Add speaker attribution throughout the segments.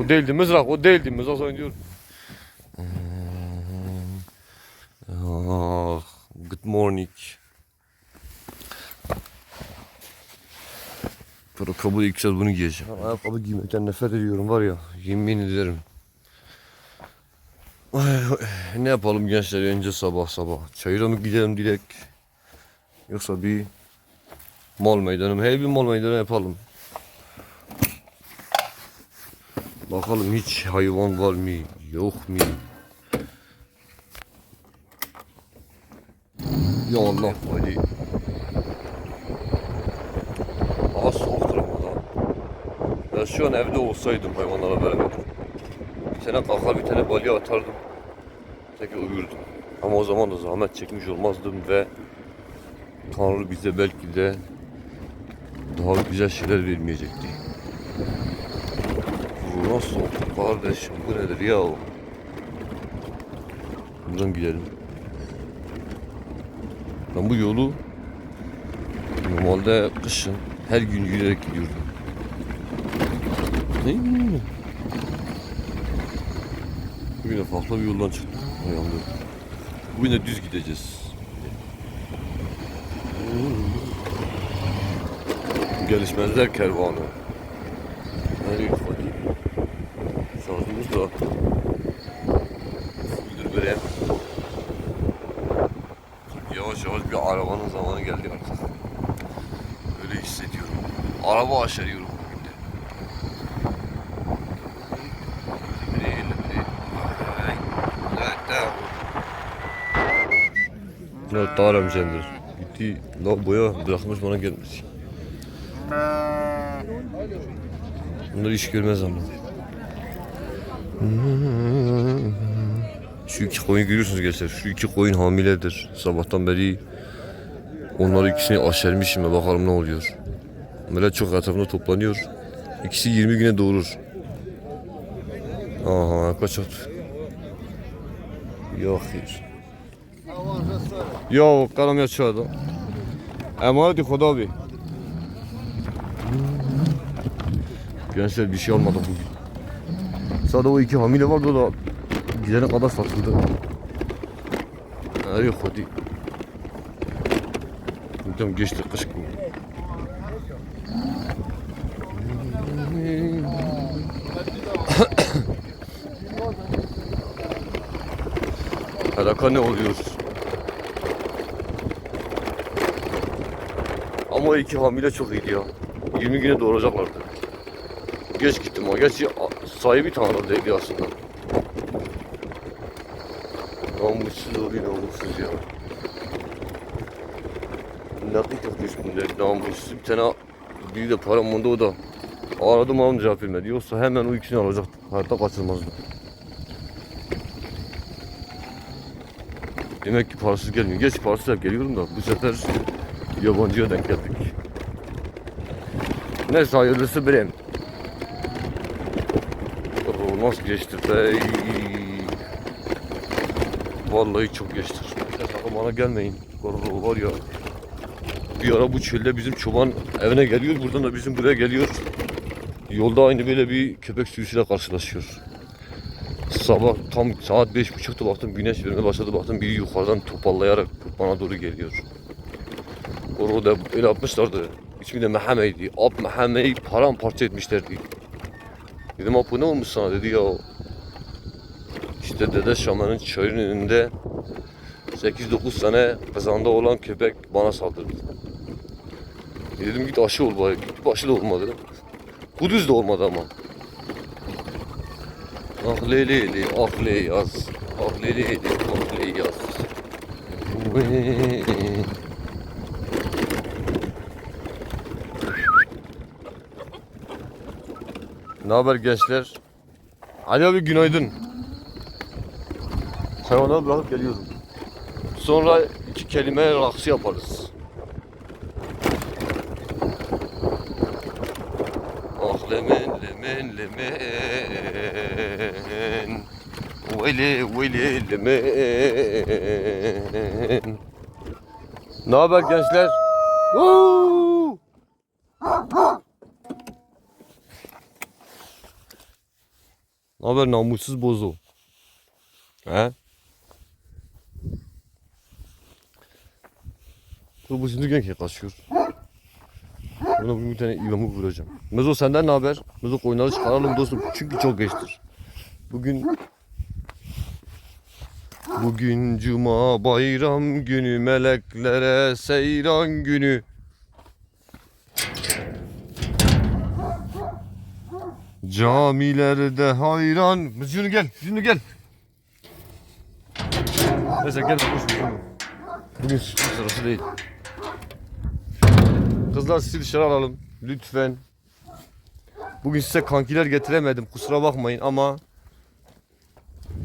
Speaker 1: O değildi mızrak, o değildi mızrak oynuyor. Ah, good morning. Ayakkabı ilk kez bunu giyeceğim. Ayakkabı giymekten nefret ediyorum var ya. Yemin ederim. Ay, ne yapalım gençler önce sabah sabah. Çayıra mı gidelim direkt? Yoksa bir mal meydanı mı? Hey bir mal meydanı yapalım. Bakalım hiç hayvan var mı? Yok mu? Ya Allah hadi. Daha soğuktur da. Ben şu an evde olsaydım hayvanlara beraber. Bir tane kalkar bir tane balya atardım. Tek uyurdum. Ama o zaman da zahmet çekmiş olmazdım ve Tanrı bize belki de daha güzel şeyler vermeyecekti. Nasıl oldu kardeşim bu nedir ya? Buradan gidelim. Ben bu yolu normalde kışın her gün yürüyerek gidiyordum. Bileyim. Bugün de farklı bir yoldan çıktım. Uyandım. Bugün de düz gideceğiz. Gelişmezler kervanı. Nereye bakayım? Şansımız da. Müdür böyle. Yavaş yavaş bir arabanın zamanı geldi artık. Öyle hissediyorum. Araba aşeriyorum bugün de. Ya Tarım Cemdir. Gitti la boya bırakmış bana gelmiş. Bunlar iş görmez ama. Şu iki koyun görüyorsunuz gençler. Şu iki koyun hamiledir. Sabahtan beri onları ikisini aşermişim ve bakalım ne oluyor. Böyle çok etrafında toplanıyor. İkisi 20 güne doğurur. Aha kaç at. Yok hayır. Yok karam ya çağda. Emaneti Khoda abi. Gençler bir şey almadı bugün. Sadece o iki hamile vardı da gidene kadar satıldı. Hayır hadi. Tamam geçti kış bu. Ne oluyor? Ama iki hamile çok iyiydi ya. 20 güne doğuracaklardı. Geç gittim o. Geç sahibi tanrı değildi aslında. Namussuz oğlu namussuz ya. Ne kadar düşkünler namussuz. Bir tane bir de param onda o da. Aradım ama cevap vermedi. Yoksa hemen o ikisini alacaktım. Hayatta kaçırmazdım. Demek ki parasız gelmiyor. Geç parasız hep geliyorum da bu sefer yabancıya denk geldik. Neyse hayırlısı birem. O nasıl geçtir be? Vallahi çok geçtir. Sakın bana gelmeyin. Var ya. Bir ara bu çölde bizim çoban evine geliyor. Buradan da bizim buraya geliyor. Yolda aynı böyle bir köpek sürüsüyle karşılaşıyor. Sabah tam saat beş buçukta baktım güneş vermeye başladı baktım biri yukarıdan topallayarak bana doğru geliyor. Orada öyle yapmışlardı. İsmi de Mehame'ydi. Ab Mehame'yi paramparça etmişlerdi. Dedim abi bu ne olmuş sana dedi ya. İşte Dede Şaman'ın çayının önünde 8-9 sene kazanda olan köpek bana saldırdı. E dedim git aşı ol bari. Git aşı da olmadı. Kudüs de olmadı ama. Ah leyli ah ley yaz. Ah leyli ah ley yaz. Ne haber gençler? Ali abi günaydın. Hayvanları bırakıp geliyorum. Sonra iki kelime raksı yaparız. Veli lemen Ne haber gençler? Ne haber namussuz bozo? He? Dur bu şimdi genç kaçıyor. Buna bir tane imamı vuracağım. Mezo senden ne haber? Mezo koyunları çıkaralım dostum çünkü çok geçtir. Bugün Bugün cuma bayram günü meleklere seyran günü. Camilerde hayran. Müziğini gel, müziğini gel. Neyse gel müziğini. Bugün sütün sırası değil. Kızlar sizi dışarı alalım. Lütfen. Bugün size kankiler getiremedim. Kusura bakmayın ama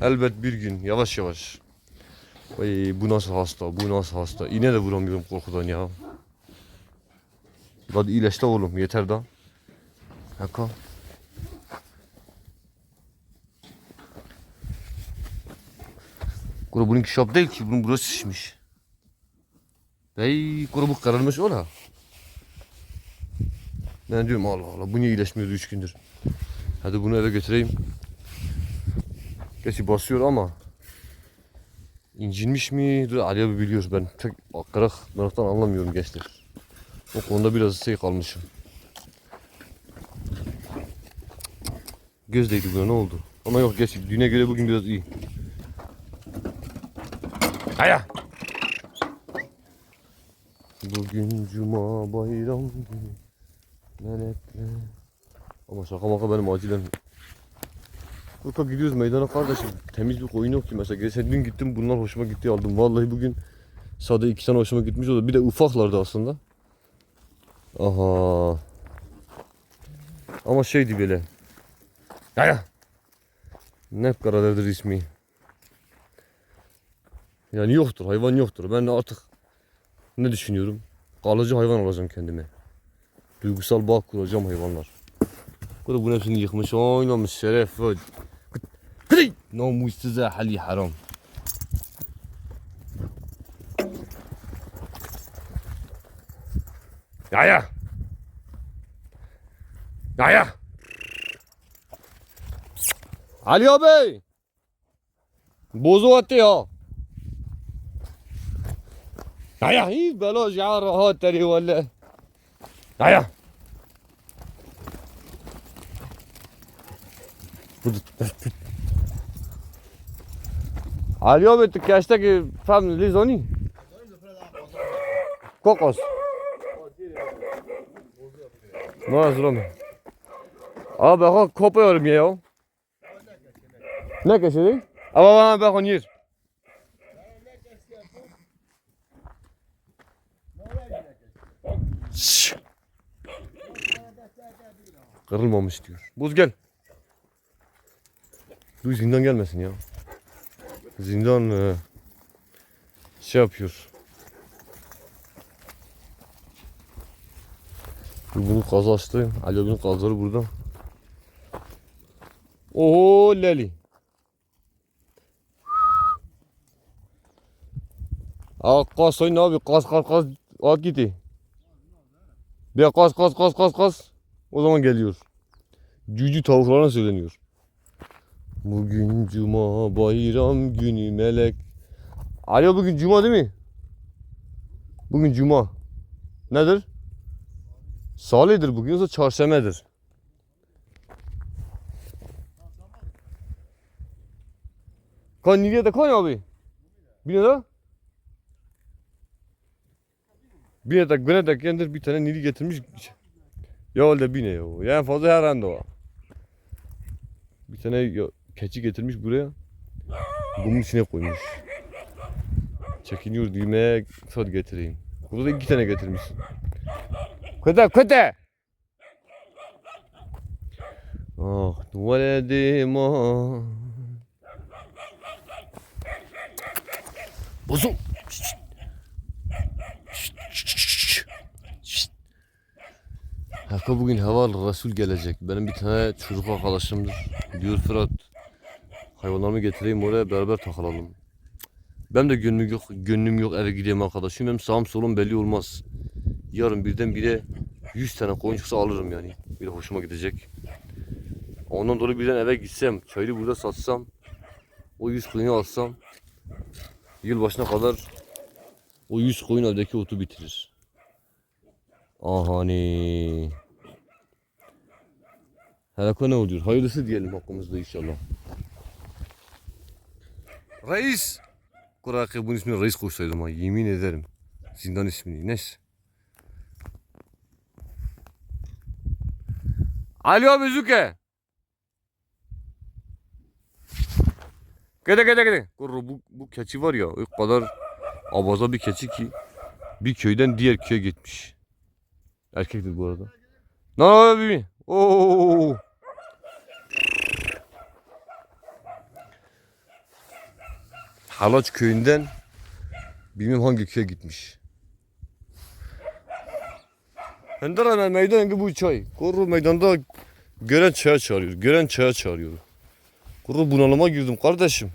Speaker 1: elbet bir gün yavaş yavaş. Ay, bu nasıl hasta, bu nasıl hasta. İğne de vuramıyorum korkudan ya. Hadi iyileşti oğlum yeter daha. Haka. Kuru bununki şap değil ki bunun burası şişmiş. Ey kuru bu kararmış ola. Ben diyorum Allah Allah bu niye iyileşmiyordu 3 gündür. Hadi bunu eve götüreyim. Gerçi basıyor ama incinmiş mi? Dur Ali abi biliyor. Ben pek akarak meraktan anlamıyorum gençler. O konuda biraz şey kalmışım. Gözdeydi buna ne oldu? Ama yok geç. Düne göre bugün biraz iyi. Aya! Bugün cuma bayram günü. Melekler. Ama şaka maka benim acilen Kurka gidiyoruz meydana kardeşim. Temiz bir koyun yok ki mesela. Geçen gün gittim bunlar hoşuma gitti aldım. Vallahi bugün sade iki tane hoşuma gitmiş oldu. Bir de ufaklardı aslında. Aha. Ama şeydi böyle. Ya. Ne karalardır ismi. Yani yoktur. Hayvan yoktur. Ben de artık ne düşünüyorum? Kalıcı hayvan alacağım kendime. Duygusal bağ kuracağım hayvanlar. Bu da bunun hepsini yıkmış, oynamış, şeref. Kıdey! Namussuz hali haram. Ya ya! Ya ya! Ali abi! Bozu attı ya. Ya ya, hiç belaş ya rahat teri valla. Ya ya! Ali abi tu kaçta ki fam lizoni? Kokos. Ne yazıyorum? Abi ben kopuyorum ya. Ne keşidi? Ama bana ben onu yer. Kırılmamış diyor. Buz gel. Dur zindan gelmesin ya. Zindan e, şey yapıyor. Bunu kazı açtım. Ali abinin kazları burada. Oho Leli. Aa kaz sayın abi kaz kaz kaz at gitti. Bir kaz kaz kaz kaz kaz. O zaman geliyor. Cücü tavuklarına söyleniyor. Bugün cuma bayram günü melek. Alo bugün cuma değil mi? Bugün cuma. Nedir? Salih'dir bugün yoksa çarşembedir. Kan nereye de kan abi? Bir ne de? Bir ne de güne de kendir bir tane nili getirmiş. Ya öyle bir ne ya. Yani fazla her anda o. Bir tane keçi getirmiş buraya. Bunun içine koymuş. Çekiniyor düğmeye saat getireyim. Burada da iki tane getirmiş. Köte köte. Ah tuvaletim ah. Bozu. Hakkı bugün hava Resul gelecek. Benim bir tane çocuk arkadaşımdır. Diyor Fırat hayvanlarımı getireyim oraya beraber takılalım. Ben de gönlüm yok, gönlüm yok eve gideyim arkadaşım. Hem sağım solum belli olmaz. Yarın birden bire 100 tane koyun çıksa alırım yani. Bir de hoşuma gidecek. Ondan dolayı birden eve gitsem, çayını burada satsam, o 100 koyunu alsam, yılbaşına kadar o 100 koyun evdeki otu bitirir. Ahani. Helaka ne oluyor? Hayırlısı diyelim hakkımızda inşallah. Reis! Kurakı bunun ismini reis koysaydım ha yemin ederim. Zindan ismini. Neyse. Alo Bezuke. Gede gede gede. Kurru bu, bu keçi var ya o kadar abaza bir keçi ki bir köyden diğer köye gitmiş. Erkektir bu arada. Ne yapıyor? Oo. Halaç köyünden bilmem hangi köye gitmiş. Ender ana meydan bu çay. Koru meydanda gören çaya çağırıyor. Gören çaya çağırıyor. Kuru bunalıma girdim kardeşim.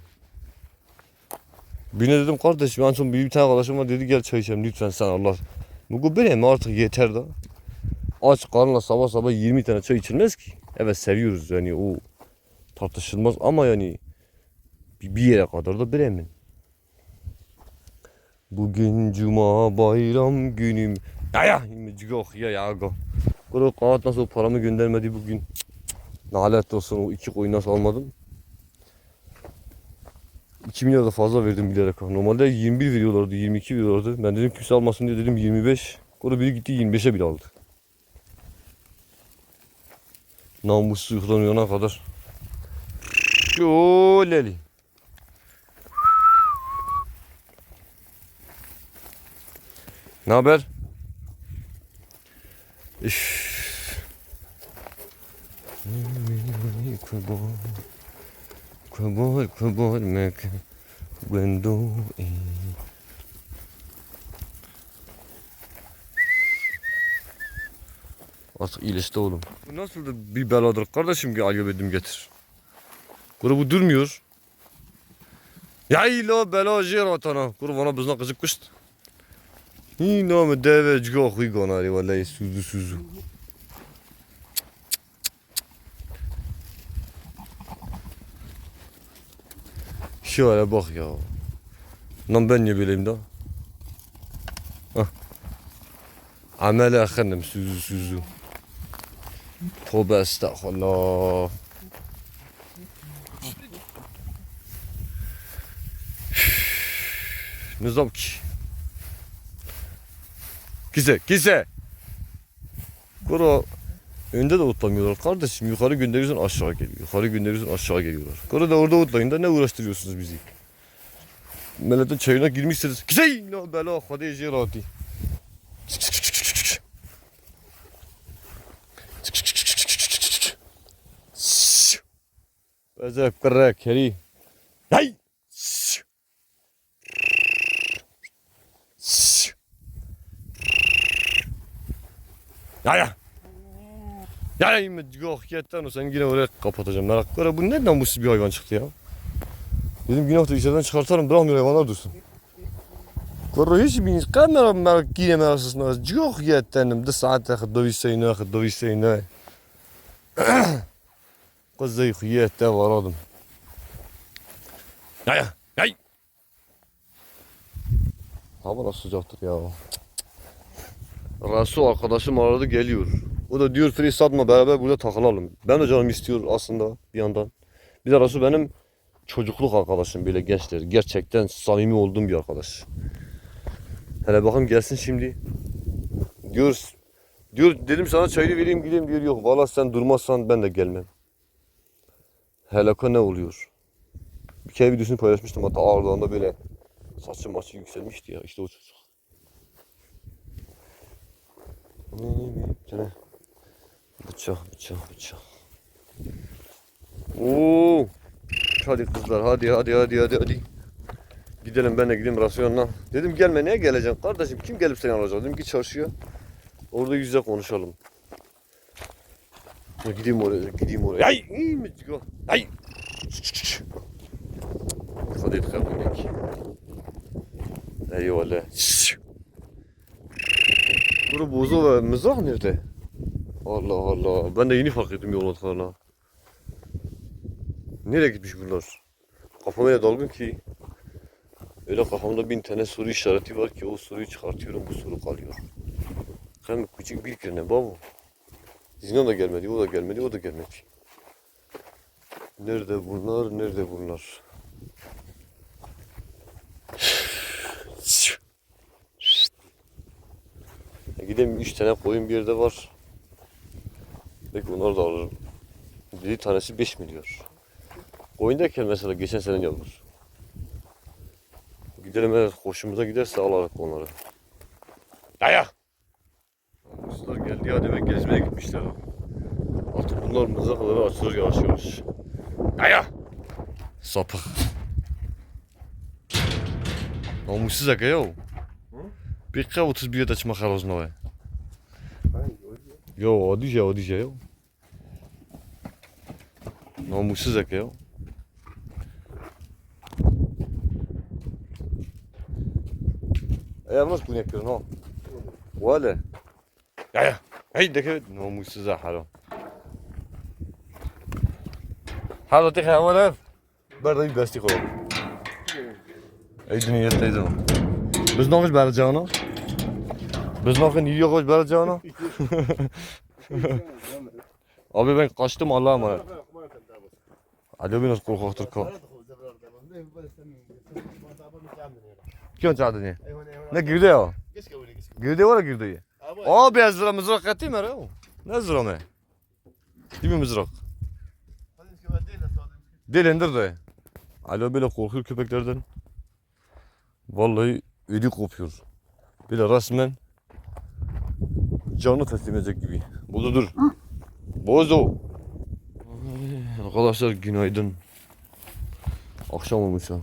Speaker 1: Birine dedim kardeşim en son bir tane arkadaşım var dedi gel çay içelim lütfen sen Allah. Bu böyle mi artık yeter da. Aç karnla sabah sabah 20 tane çay içilmez ki. Evet seviyoruz yani o tartışılmaz ama yani bir, yere kadar da bir emin. Bugün cuma bayram günüm. Ya ya yok ya ya. Kuru kanat nasıl paramı göndermedi bugün. Nalet olsun o iki koyun nasıl almadım. 2 milyar da fazla verdim bilerek. Normalde 21 veriyorlardı, 22 veriyorlardı. Ben dedim kimse almasın diye dedim 25. Kuru biri gitti 25'e bile aldı. Namussuz uyana kadar. Şöyleli. Ne haber? Üf. Kubur, kubur, kubur, mek, window in. Artık iyileşti oğlum. Bu nasıl da bir beladır kardeşim ki alyo bedim getir. Kuru bu durmuyor. Ya ila bela jir atana. Kuru bana bizden kızık kışt. İyi namı deve cıga huy ganari vallahi suzu suzu. Şöyle bak ya. Lan ben niye böyleyim da? Amele efendim suzu suzu. Tövbe estağfurullah. Nizam ki. Kise, kise. Kuru önde de otlamıyorlar kardeşim. Yukarı gönderiyorsun aşağı geliyor. Yukarı gönderiyorsun aşağı geliyorlar. Kuru da orada otlayın da ne uğraştırıyorsunuz bizi? Milletin çayına girmişsiniz. Kise! Ne bela hadi jirati. Bezek kırık heri. Hay! Ya ya. Ya ya yok yetten o sen yine oraya kapatacağım merak etme. Bu ne namussuz bir hayvan çıktı ya. Dedim günah da içeriden çıkartalım bırakmıyor hayvanlar dursun. Koro hiç bir kamera merak yine meraksızsınız. Yok yettenim de saate kadar seyne kadar seyne. Kızı yette varadım. Ya ya. Hava nasıl sıcaktır ya. Rasu arkadaşım aradı geliyor. O da diyor free satma beraber burada takılalım. Ben de canım istiyor aslında bir yandan. Bir de Rasu benim çocukluk arkadaşım böyle gençler. Gerçekten samimi olduğum bir arkadaş. Hele bakın gelsin şimdi. Diyor, diyor dedim sana çayını vereyim gideyim diyor yok. Valla sen durmazsan ben de gelmem. Helaka ne oluyor? Bir kere videosunu paylaşmıştım hatta ağırlığında böyle saçı maçı yükselmişti ya işte o çocuk. Bir tane bıçak bıçak bıçak. Oo. Hadi kızlar hadi hadi hadi hadi hadi. Gidelim ben de gideyim rasyonla. Dedim gelme neye geleceksin kardeşim kim gelip seni alacak dedim ki çarşıya. Orada yüz yüze konuşalım. Ya gideyim oraya gideyim oraya. Ay iyi mi? Ay. Hadi kabulek. Eyvallah. Bunu bozu ve mızrak nerede? Allah Allah. Ben de yeni fark ettim yol ortalarına. Nereye gitmiş bunlar? Kafam öyle dalgın ki. Öyle kafamda bin tane soru işareti var ki o soruyu çıkartıyorum bu soru kalıyor. Hem küçük bir kere baba. Zinan da gelmedi, o da gelmedi, o da gelmedi. Nerede bunlar, nerede bunlar? Gideyim üç tane koyun bir yerde var. Belki onları da alırım. Bir tanesi 5 milyar. Koyun derken mesela geçen sene alır. Gidelim eğer hoşumuza giderse alarak onları. Daya! Ruslar geldi ya demek gezmeye gitmişler. Artık bunlar mızrakları açılır yavaş yavaş. Daya! Sapık. Namussuz aga ya. Bir 31 da çıkmak lazım oraya. 이거 어디세요 어디세요? 너무 쓰잘게요 Я нас куня пирно. Вале. Ja, ja. Hey, denk Nou, moest ze zeggen, hallo. Tegen jou, hallo. Maar dat is best gewoon. Ik niet het deze. Dus nog eens bij nog bij Abi ben kaçtım Allah'a emanet. Ali biraz korkaktır kal. Kim çağırdı ne? Ne girdi ya? Girdi var girdi. Abi az lira mızrak atayım ya. Ne zira mı? Değil mi mızrak? Delendir de. Alo böyle korkuyor köpeklerden. Vallahi ödü kopuyor. Böyle resmen canı teslim edecek gibi. Burada dur. Bozo. Arkadaşlar günaydın. Akşam olmuş ha.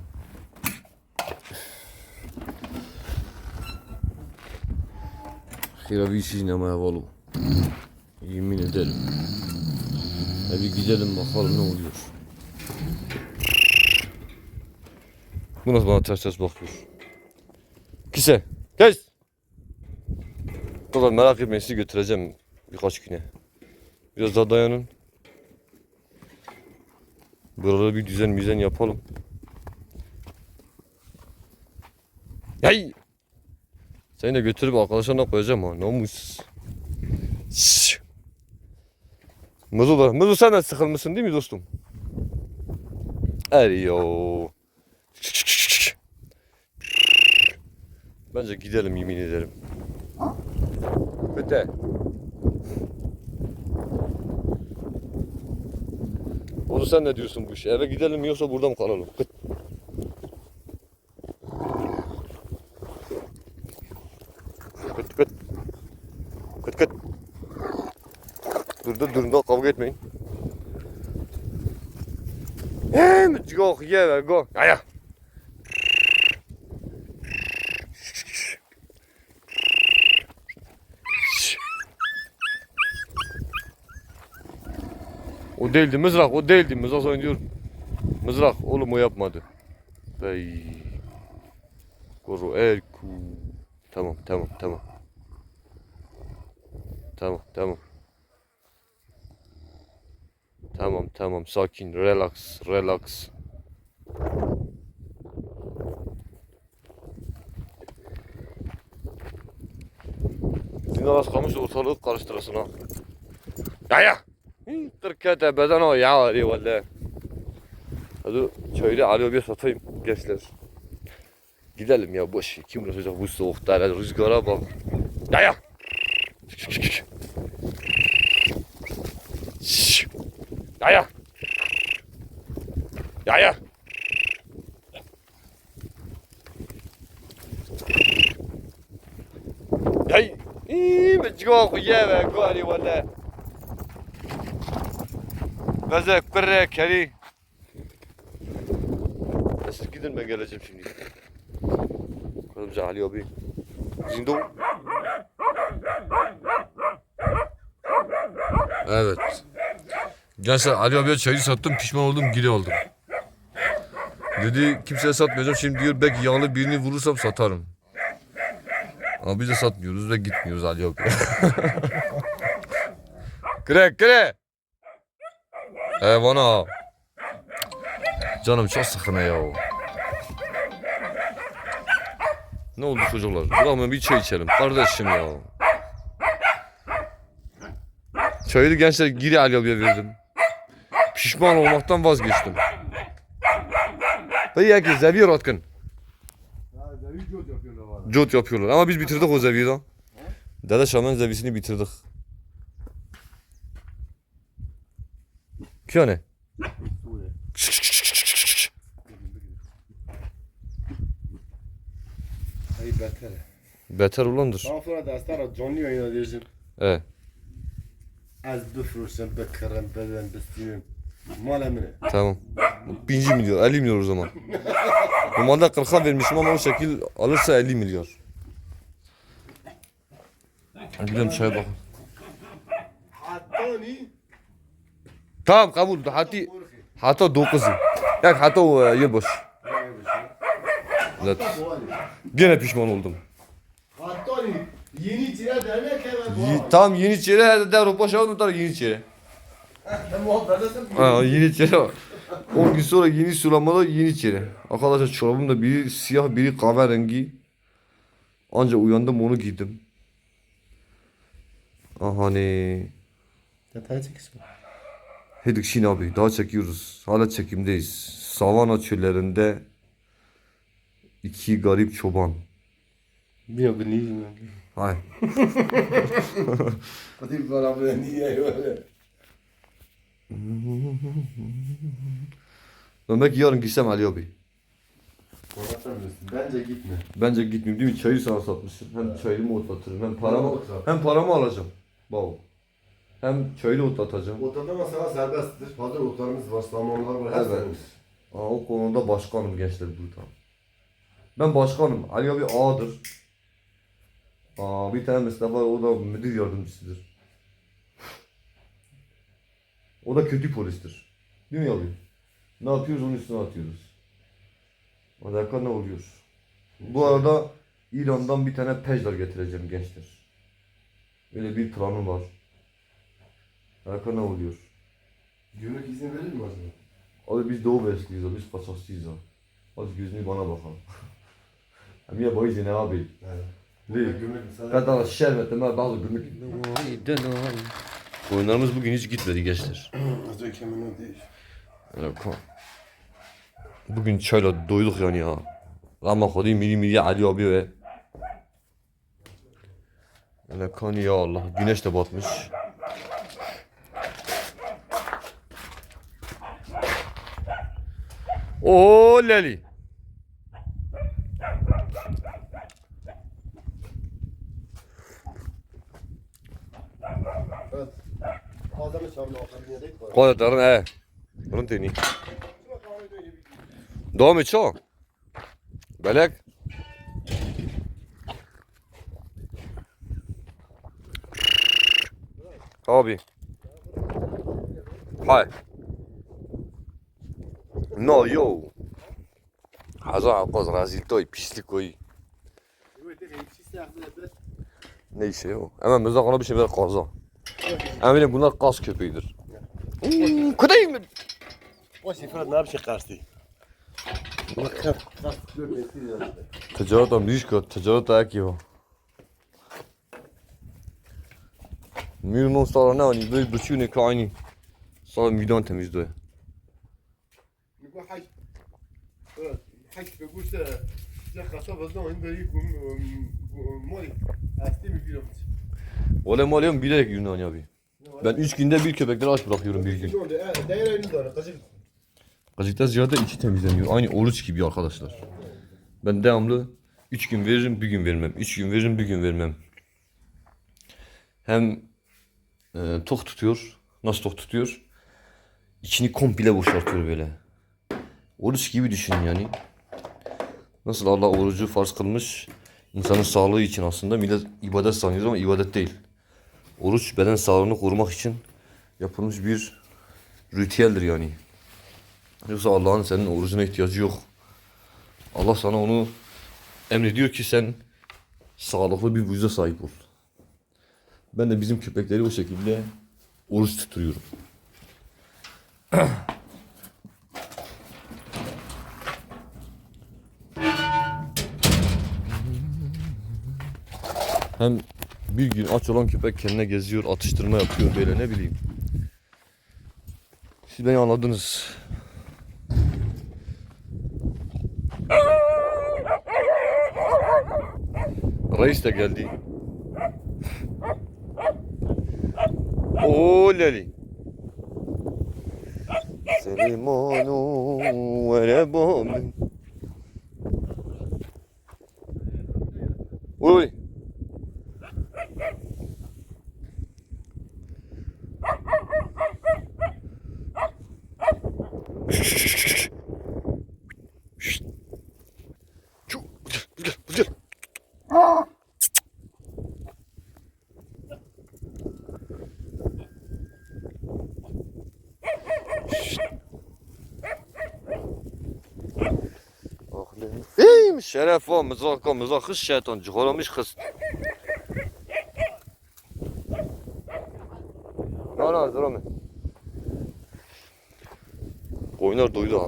Speaker 1: Hira bir şey nemeye valu. Yemin ederim. Hadi gidelim bakalım ne oluyor. Bu nasıl bana ters ters bakıyor. Kise. Kes. Kadar merak etmeyin sizi götüreceğim birkaç güne. Biraz daha dayanın. Buralara bir düzen müzen yapalım. Yay! Seni de götürüp arkadaşlarına koyacağım ha. Namus. Mızı da. Mızı sen de sıkılmışsın değil mi dostum? Eriyo. Bence gidelim yemin ederim. Öte. Oğlum sen ne diyorsun bu işe? Eve gidelim yoksa burada mı kalalım? Kıt. Kıt kıt. Kıt kıt. Dur dur durun da kavga etmeyin. Hem go ye go. Aya. O değildi mızrak o değildi mızrak oynuyor. Mızrak oğlum o yapmadı. Bey. Koru erku. Tamam tamam tamam. Tamam tamam. Tamam tamam sakin relax relax. Dinalas kamış ortalığı karıştırasın ha. Ya ya. Kırkaya tepeden o ya var ya valla. Hadi şöyle alo bir satayım gençler. Gidelim ya boş. ver. Kim uğraşacak bu soğukta hele rüzgara bak. Ya ya. Şşş. Ya ya. Ya ya. Hey. İyi mi? Çok iyi be. Gari valla. Gazek, kırrek, keri. Siz gidin ben geleceğim şimdi. Kadımca Ali abi. Zindo. Evet. Gençler Ali abiye çayı sattım pişman oldum geri oldum. Dedi kimseye satmayacağım şimdi diyor belki yağlı birini vurursam satarım. Ama biz de satmıyoruz ve gitmiyoruz Ali abi. kre kre. Eyvana. Canım çok sıkına ya. Ne oldu çocuklar? Bırakın bir çay içelim. Kardeşim ya. Çayı da gençler geri Ali abiye verdim. Pişman olmaktan vazgeçtim. Dayı herkes zeviyor atkın.
Speaker 2: Ha, devi göt yapıyorlar
Speaker 1: ama biz bitirdik o zeviyi de. Dede Şam'ın zevisini bitirdik. Kyo ne?
Speaker 2: Suriye. Ay beter.
Speaker 1: Beter olandır.
Speaker 2: Daha sonra dersler canlı yayına diyeceğim.
Speaker 1: Evet.
Speaker 2: Az bifruşum, bekırım, beden, bestiyim. Mal emine.
Speaker 1: Tamam. Binci milyon, 50 milyon o zaman. Normalde 40'a vermişim ama o şekil alırsa 50 milyar. Hadi gidelim çaya bakalım.
Speaker 2: Hatta?
Speaker 1: Tamam kabul. Hatta hatta 9. Yak hatta o e, yılbaşı. Evet. Gene pişman oldum.
Speaker 2: Hatta ni? Yeni tire dernek hemen
Speaker 1: Yi- Tamam Yeniçeri hadi de Avrupa şahı tutar Yeniçeri. Ha Yeniçeri var. 10 gün sonra yeni sulamada Yeniçeri. Arkadaşlar çorabım da biri siyah biri kahverengi. Anca uyandım onu giydim. Aha ne.
Speaker 2: Detay çekişme.
Speaker 1: Hedik abi daha çekiyoruz. Hala çekimdeyiz. Savana çöllerinde iki garip çoban.
Speaker 2: Bilmiyorum ben neyim ben.
Speaker 1: Hay.
Speaker 2: Hadi bana böyle niye öyle?
Speaker 1: Ben belki yarın gitsem Ali abi.
Speaker 2: Bence gitme.
Speaker 1: Bence gitmeyeyim değil mi? Çayı sana satmışım. Hem çayımı otlatırım hem paramı, hem paramı alacağım. Bak. Hem çayını otlatacağım.
Speaker 2: Otada mesela serbesttir. Hazır otlarımız var, samanlar var. her
Speaker 1: Evet.
Speaker 2: şeyimiz.
Speaker 1: Aa, o konuda başkanım gençler burada. Ben başkanım. Ali abi ağadır. Aa, bir tane var, o da müdür yardımcısıdır. O da kötü polistir. Değil mi abi? Ne yapıyoruz onun üstüne atıyoruz. Alaka ne oluyor? Bu arada İran'dan bir tane pejder getireceğim gençler. Öyle bir planım var. Alaka ne oluyor?
Speaker 2: Gümrük izin verir mi acaba?
Speaker 1: Abi biz doğu besliyiz abi, biz kaçakçıyız ha. Az gözünü bana bakalım. Hem ya boyuz ne abi?
Speaker 2: Evet.
Speaker 1: Değil.
Speaker 2: Gümrük mesela.
Speaker 1: Kadar şerbetle ben bazı günlük. Oyunlarımız bugün hiç gitmedi gençler.
Speaker 2: Azıcık kemin o değil.
Speaker 1: Bugün çayla doyduk yani ya. Ama kodayım mili mili Ali abi ve kan ya Allah güneş de batmış. Oo Leli.
Speaker 2: Evet. Ağzını çamlı ağzını yedik var.
Speaker 1: Kola darın e. Bunun teni. Et şu. Belek. Abi. Hay. No yo. Haza koz razil toy pislik koy. Ne işe o? Hemen mesela ona bir şey ver kaza. Eminim bunlar gaz köpeğidir. Hmm, Kudayım.
Speaker 2: O şifre ne yapacak? Bakın.
Speaker 1: Ticaret am liška, ticaret ayak je. Mirno stara ne, oni böyle bıçıyor ne aynı. Sana midem temizliyor.
Speaker 2: حاج بيقول جا خطاب الله عنده يكون مالي استلم فيه
Speaker 1: Ole malıyım bilerek Yunan abi. Ben 3 günde bir köpekleri aç bırakıyorum bir gün.
Speaker 2: شلون دايره ينظر قصير
Speaker 1: Gacıkta ziyade iki temizleniyor. Aynı oruç gibi arkadaşlar. Ben devamlı 3 gün veririm bir gün vermem. 3 gün veririm bir gün vermem. Hem e, tok tutuyor. Nasıl tok tutuyor? İçini komple boşaltıyor böyle. Oruç gibi düşünün yani. Nasıl Allah orucu farz kılmış. insanın sağlığı için aslında millet ibadet sanıyor ama ibadet değil. Oruç beden sağlığını korumak için yapılmış bir ritüeldir yani. Yoksa Allah'ın senin orucuna ihtiyacı yok. Allah sana onu emrediyor ki sen sağlıklı bir vücuda sahip ol. Ben de bizim köpekleri o şekilde oruç tutuyorum. Hem bir gün aç olan köpek kendine geziyor, atıştırma yapıyor böyle ne bileyim. Siz beni anladınız. Reis de geldi. Oo Leli. Selimanu ve rebabin. Uy. Şşt. Şu, Güzel, güzel. İyiyim şeref var mızaka mızakı şeytan ciharamış kız. Ne ne dur ama. Koyunlar doydu ha.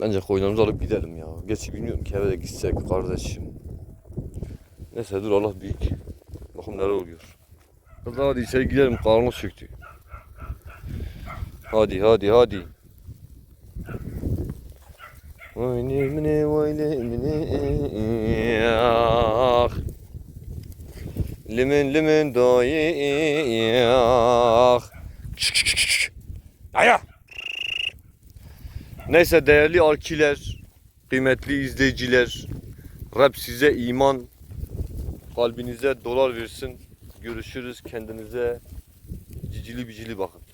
Speaker 1: Bence koyunlarımızı alıp gidelim ya. Gerçi bilmiyorum ki eve de gitsek kardeşim. Neyse dur Allah büyük. Bakalım neler oluyor. Kız hadi içeri gidelim karnımız çöktü. Hadi hadi hadi. Oynemine oynemine ah. Limin limin ah. Aya. Neyse değerli arkiler, kıymetli izleyiciler, Rab size iman, kalbinize dolar versin. Görüşürüz kendinize cicili bicili bakın.